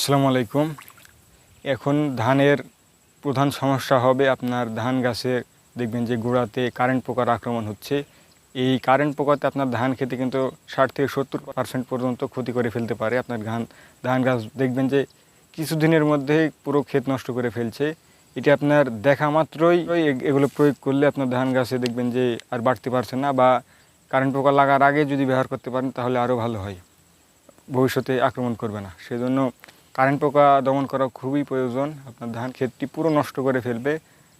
আসসালামু আলাইকুম। এখন ধানের প্রধান সমস্যা হবে আপনার ধান গাছে দেখবেন যে গোড়াতে কারেন্ট পোকার আক্রমণ হচ্ছে। এই কারেন্ট পোকাতে আপনার ধান খেতে কিন্তু ষাট থেকে সত্তর পার্সেন্ট পর্যন্ত ক্ষতি করে ফেলতে পারে। আপনার ধান ধান গাছ দেখবেন যে কিছুদিনের মধ্যে পুরো ক্ষেত নষ্ট করে ফেলছে। এটি আপনার দেখা মাত্রই এগুলো প্রয়োগ করলে আপনার ধান গাছে দেখবেন যে আর বাড়তে পারছে না বা কারেন্ট পোকা লাগার আগে যদি ব্যবহার করতে পারেন তাহলে আরও ভালো হয়। ভবিষ্যতে আক্রমণ করবে না। সেজন্য কারেন্ট পোকা দমন করা খুবই প্রয়োজন। আপনার ধান ক্ষেতটি পুরো নষ্ট করে ফেলবে।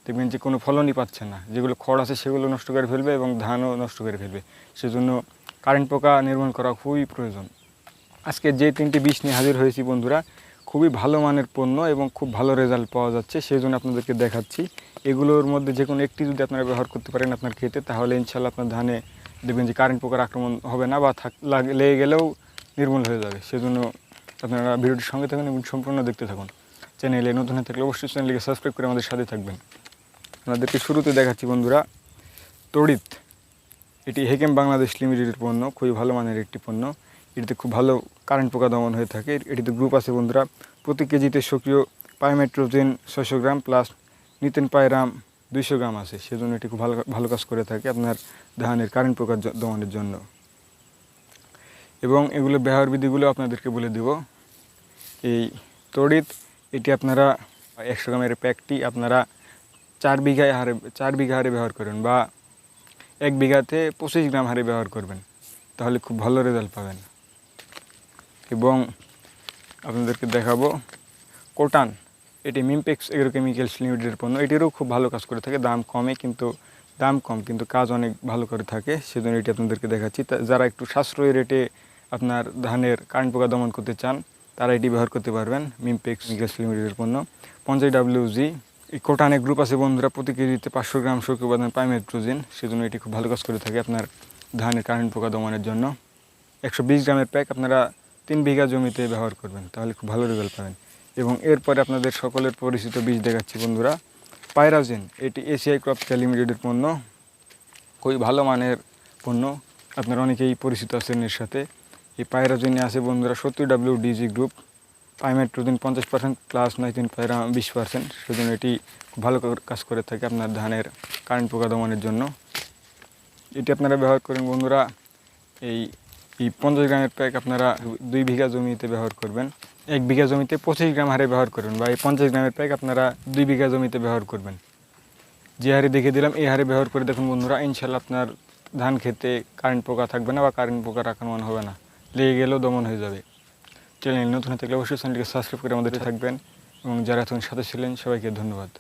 দেখবেন যে কোনো ফলনই পাচ্ছে না। যেগুলো খড় আছে সেগুলো নষ্ট করে ফেলবে এবং ধানও নষ্ট করে ফেলবে। সেজন্য কারেন্ট পোকা নির্মূল করা খুবই প্রয়োজন। আজকে যে তিনটি বিষ নিয়ে হাজির হয়েছি বন্ধুরা, খুবই ভালো মানের পণ্য এবং খুব ভালো রেজাল্ট পাওয়া যাচ্ছে। সেই জন্য আপনাদেরকে দেখাচ্ছি। এগুলোর মধ্যে যে কোনো একটি যদি আপনারা ব্যবহার করতে পারেন আপনার ক্ষেতে, তাহলে ইনশাল্লাহ আপনার ধানে দেখবেন যে কারেন্ট পোকার আক্রমণ হবে না বা থাক লেগে গেলেও নির্মূল হয়ে যাবে। সেজন্য আপনারা ভিডিওটির সঙ্গে থাকুন এবং সম্পূর্ণ দেখতে থাকুন। চ্যানেলে নতুন হয়ে থাকলে অবশ্যই চ্যানেলকে সাবস্ক্রাইব করে আমাদের সাথে থাকবেন। আপনাদেরকে শুরুতে দেখাচ্ছি বন্ধুরা, তড়িৎ। এটি হেকেম বাংলাদেশ লিমিটেডের পণ্য, খুবই ভালো মানের একটি পণ্য। এটিতে খুব ভালো কারেন্ট পোকা দমন হয়ে থাকে। এটিতে গ্রুপ আছে বন্ধুরা, প্রতি কেজিতে সক্রিয় পাইমেট্রোজেন ছয়শো গ্রাম প্লাস নিতেন পায়রাম দুইশো গ্রাম আছে। সেজন্য এটি খুব ভালো ভালো কাজ করে থাকে আপনার ধানের কারেন্ট পোকা দমনের জন্য। এবং এগুলো ব্যবহার বিধিগুলো আপনাদেরকে বলে দেব। এই তড়িৎ, এটি আপনারা একশো গ্রামের প্যাকটি আপনারা চার বিঘায় হারে, চার বিঘা হারে ব্যবহার করবেন বা এক বিঘাতে পঁচিশ গ্রাম হারে ব্যবহার করবেন, তাহলে খুব ভালো রেজাল্ট পাবেন। এবং আপনাদেরকে দেখাবো, কোটান, এটি মিমপেক্স এগ্রোকেমিক্যালস লিমিটেডের পণ্য, এটিরও খুব ভালো কাজ করে থাকে, দাম কমে কিন্তু, দাম কম কিন্তু কাজ অনেক ভালো করে থাকে, সেজন্য এটি আপনাদেরকে দেখাচ্ছি। যারা একটু সাশ্রয়ী রেটে আপনার ধানের কারেন্ট পোকা দমন করতে চান, তারা এটি ব্যবহার করতে পারবেন মিমপেক্স গ্যাস লিমিটেডের পণ্য। পঞ্চাশ ডাব্লিউজি কোটানে গ্রুপ আছে বন্ধুরা, প্রতি কেজিতে পাঁচশো গ্রাম সক্রিয় উপাদান পাইমেট্রোজেন সেজন্য এটি খুব ভালো কাজ করে থাকে আপনার ধানের কারেন্ট পোকা দমনের জন্য। একশো বিশ গ্রামের প্যাক আপনারা তিন বিঘা জমিতে ব্যবহার করবেন, তাহলে খুব ভালো রেজাল্ট পাবেন। এবং এরপরে আপনাদের সকলের পরিচিত বীজ দেখাচ্ছি বন্ধুরা। পায়রাজেন এটি এশিয়াই ক্রপ লিমিটেডের পণ্য। খুবই ভালো মানের পণ্য, আপনারা অনেকেই পরিচিত আছেন এর সাথে। এই পায়রা পায়রাজেনে আছে বন্ধুরা, সত্তর ডাব্লিউ ডিজি গ্রুপ পাইমেট্রোদিন পঞ্চাশ পার্সেন্ট প্লাস নাইতিন পায়রা বিশ পার্সেন্ট সেজন্য এটি খুব ভালো কাজ করে থাকে আপনার ধানের কারেন্ট পোকা দমনের জন্য। এটি আপনারা ব্যবহার করেন বন্ধুরা, এই এই পঞ্চাশ গ্রামের প্যাক আপনারা দুই বিঘা জমিতে ব্যবহার করবেন। এক বিঘা জমিতে পঁচিশ গ্রাম হারে ব্যবহার করবেন বা এই পঞ্চাশ গ্রামের প্যাক আপনারা দুই বিঘা জমিতে ব্যবহার করবেন। যে হারে দেখে দিলাম, এই হারে ব্যবহার করে দেখুন বন্ধুরা ইনশাল্লাহ আপনার ধান খেতে কারেন্ট পোকা থাকবে না বা কারেন্ট পোকার আক্রমণ হবে না। লেগে গেলেও দমন হয়ে যাবে। চ্যানেল নতুন হয়ে থাকলে অবশ্যই চ্যানেলকে সাবস্ক্রাইব করে আমাদের থাকবেন। এবং যারা এখন সাথে ছিলেন সবাইকে ধন্যবাদ।